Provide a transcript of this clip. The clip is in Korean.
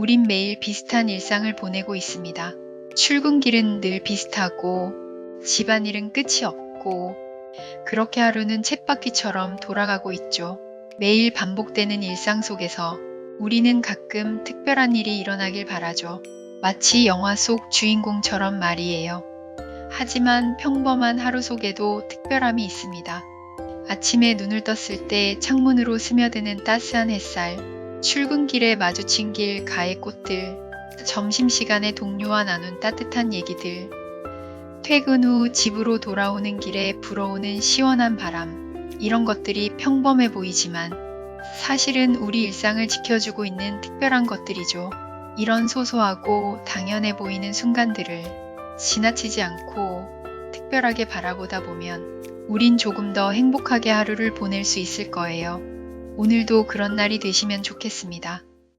우린 매일 비슷한 일상을 보내고 있습니다. 출근길은 늘 비슷하고, 집안일은 끝이 없고, 그렇게 하루는 쳇바퀴처럼 돌아가고 있죠. 매일 반복되는 일상 속에서 우리는 가끔 특별한 일이 일어나길 바라죠. 마치 영화 속 주인공처럼 말이에요. 하지만 평범한 하루 속에도 특별함이 있습니다. 아침에 눈을 떴을 때 창문으로 스며드는 따스한 햇살, 출근길에 마주친 길 가의 꽃들, 점심시간에 동료와 나눈 따뜻한 얘기들, 퇴근 후 집으로 돌아오는 길에 불어오는 시원한 바람, 이런 것들이 평범해 보이지만 사실은 우리 일상을 지켜주고 있는 특별한 것들이죠. 이런 소소하고 당연해 보이는 순간들을 지나치지 않고 특별하게 바라보다 보면 우린 조금 더 행복하게 하루를 보낼 수 있을 거예요. 오늘도 그런 날이 되시면 좋겠습니다.